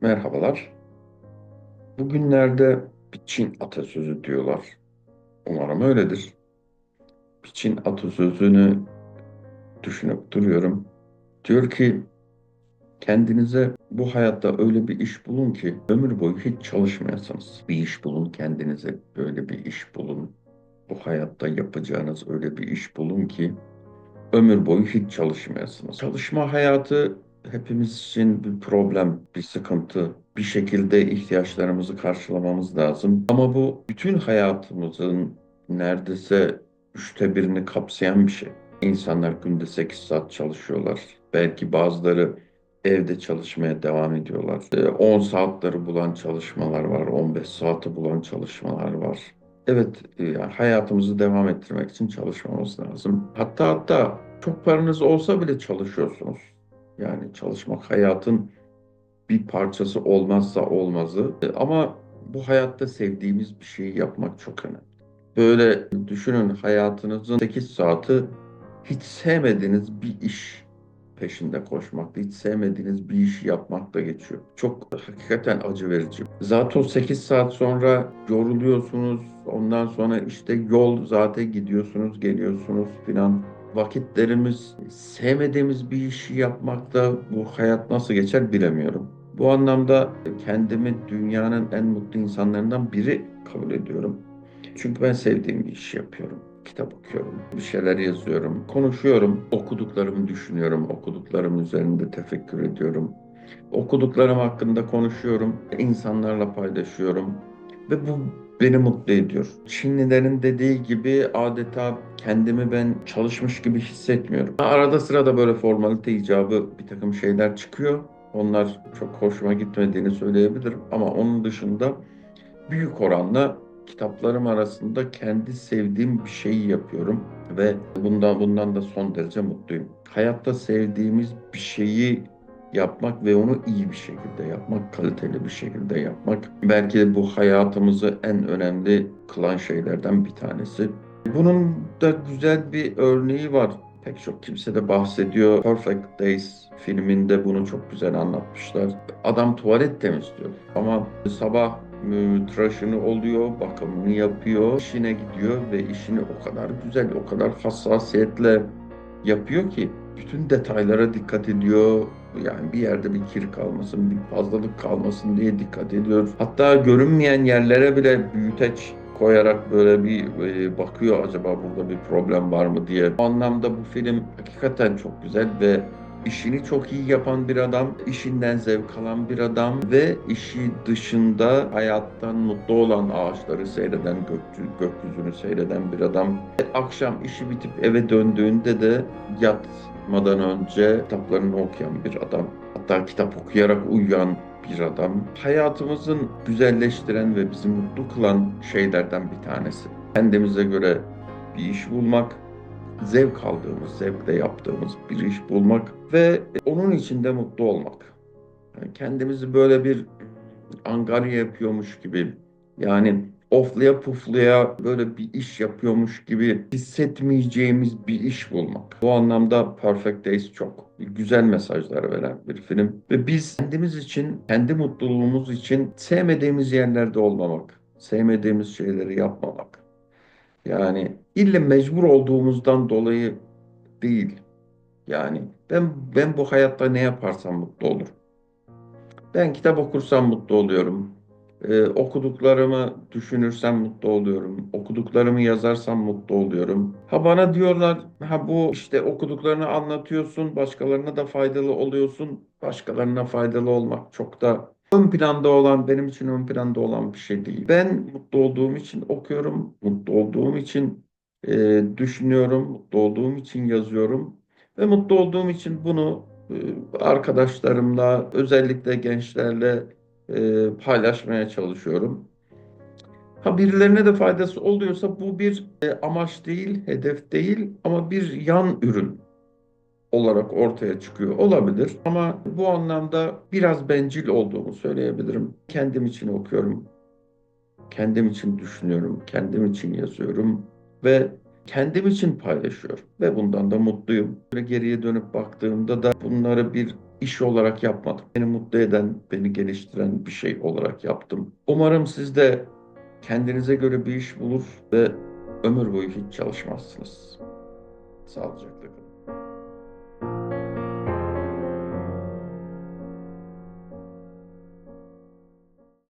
Merhabalar. Bugünlerde bir Çin atasözü diyorlar. Umarım öyledir. Bir Çin atasözünü düşünüp duruyorum. Diyor ki kendinize bu hayatta öyle bir iş bulun ki ömür boyu hiç çalışmayasınız. Bir iş bulun kendinize öyle bir iş bulun. Bu hayatta yapacağınız öyle bir iş bulun ki ömür boyu hiç çalışmayasınız. Çalışma hayatı hepimiz için bir problem, bir sıkıntı. Bir şekilde ihtiyaçlarımızı karşılamamız lazım. Ama bu bütün hayatımızın neredeyse üçte birini kapsayan bir şey. İnsanlar günde 8 saat çalışıyorlar. Belki bazıları evde çalışmaya devam ediyorlar. Ee, 10 saatleri bulan çalışmalar var, 15 saati bulan çalışmalar var. Evet, e, yani hayatımızı devam ettirmek için çalışmamız lazım. Hatta hatta çok paranız olsa bile çalışıyorsunuz. Yani çalışmak hayatın bir parçası olmazsa olmazı. E, Ama bu hayatta sevdiğimiz bir şeyi yapmak çok önemli. Böyle düşünün hayatınızın 8 saati hiç sevmediğiniz bir iş peşinde koşmakta, hiç sevmediğiniz bir işi yapmakta geçiyor. Çok hakikaten acı verici. Zaten o 8 saat sonra yoruluyorsunuz. Ondan sonra işte yol zaten gidiyorsunuz, geliyorsunuz filan. Vakitlerimiz sevmediğimiz bir işi yapmakta bu hayat nasıl geçer bilemiyorum. Bu anlamda kendimi dünyanın en mutlu insanlarından biri kabul ediyorum. Çünkü ben sevdiğim bir işi yapıyorum. Kitap okuyorum, bir şeyler yazıyorum, konuşuyorum, okuduklarımı düşünüyorum, okuduklarım üzerinde tefekkür ediyorum. Okuduklarım hakkında konuşuyorum, insanlarla paylaşıyorum ve bu beni mutlu ediyor. Çinlilerin dediği gibi adeta kendimi ben çalışmış gibi hissetmiyorum. Arada sırada böyle formalite icabı bir takım şeyler çıkıyor. Onlar çok hoşuma gitmediğini söyleyebilirim ama onun dışında büyük oranla kitaplarım arasında kendi sevdiğim bir şeyi yapıyorum ve bundan bundan da son derece mutluyum. Hayatta sevdiğimiz bir şeyi yapmak ve onu iyi bir şekilde yapmak, kaliteli bir şekilde yapmak belki de bu hayatımızı en önemli kılan şeylerden bir tanesi. Bunun da güzel bir örneği var. Pek çok kimse de bahsediyor. Perfect Days filminde bunu çok güzel anlatmışlar. Adam tuvalet temizliyor ama sabah e, tıraşını oluyor, bakımını yapıyor, işine gidiyor ve işini o kadar güzel, o kadar hassasiyetle yapıyor ki bütün detaylara dikkat ediyor. Yani bir yerde bir kir kalmasın, bir fazlalık kalmasın diye dikkat ediyor. Hatta görünmeyen yerlere bile büyüteç koyarak böyle bir e, bakıyor acaba burada bir problem var mı diye. O anlamda bu film hakikaten çok güzel ve işini çok iyi yapan bir adam, işinden zevk alan bir adam ve işi dışında hayattan mutlu olan ağaçları seyreden, gökyüzü, gökyüzünü seyreden bir adam. Akşam işi bitip eve döndüğünde de yatmadan önce kitaplarını okuyan bir adam. Hatta kitap okuyarak uyuyan bir adam. Hayatımızın güzelleştiren ve bizi mutlu kılan şeylerden bir tanesi. Kendimize göre bir iş bulmak, zevk aldığımız, zevkle yaptığımız bir iş bulmak ve onun içinde mutlu olmak. Yani kendimizi böyle bir angarya yapıyormuş gibi yani oflaya puflaya böyle bir iş yapıyormuş gibi hissetmeyeceğimiz bir iş bulmak. Bu anlamda Perfect Days çok güzel mesajlar veren bir film. Ve biz kendimiz için, kendi mutluluğumuz için sevmediğimiz yerlerde olmamak, sevmediğimiz şeyleri yapmamak. Yani ille mecbur olduğumuzdan dolayı değil. Yani ben ben bu hayatta ne yaparsam mutlu olurum. Ben kitap okursam mutlu oluyorum. Ee, okuduklarımı düşünürsem mutlu oluyorum. Okuduklarımı yazarsam mutlu oluyorum. Ha bana diyorlar, ha bu işte okuduklarını anlatıyorsun, başkalarına da faydalı oluyorsun. Başkalarına faydalı olmak çok da ön planda olan, benim için ön planda olan bir şey değil. Ben mutlu olduğum için okuyorum, mutlu olduğum için e, düşünüyorum, mutlu olduğum için yazıyorum ve mutlu olduğum için bunu e, arkadaşlarımla, özellikle gençlerle e, paylaşmaya çalışıyorum. Ha birilerine de faydası oluyorsa bu bir e, amaç değil, hedef değil ama bir yan ürün olarak ortaya çıkıyor olabilir. Ama bu anlamda biraz bencil olduğumu söyleyebilirim. Kendim için okuyorum, kendim için düşünüyorum, kendim için yazıyorum ve kendim için paylaşıyorum ve bundan da mutluyum. Böyle geriye dönüp baktığımda da bunları bir iş olarak yapmadım. Beni mutlu eden, beni geliştiren bir şey olarak yaptım. Umarım siz de kendinize göre bir iş bulur ve ömür boyu hiç çalışmazsınız. Sağlıcakla kalın.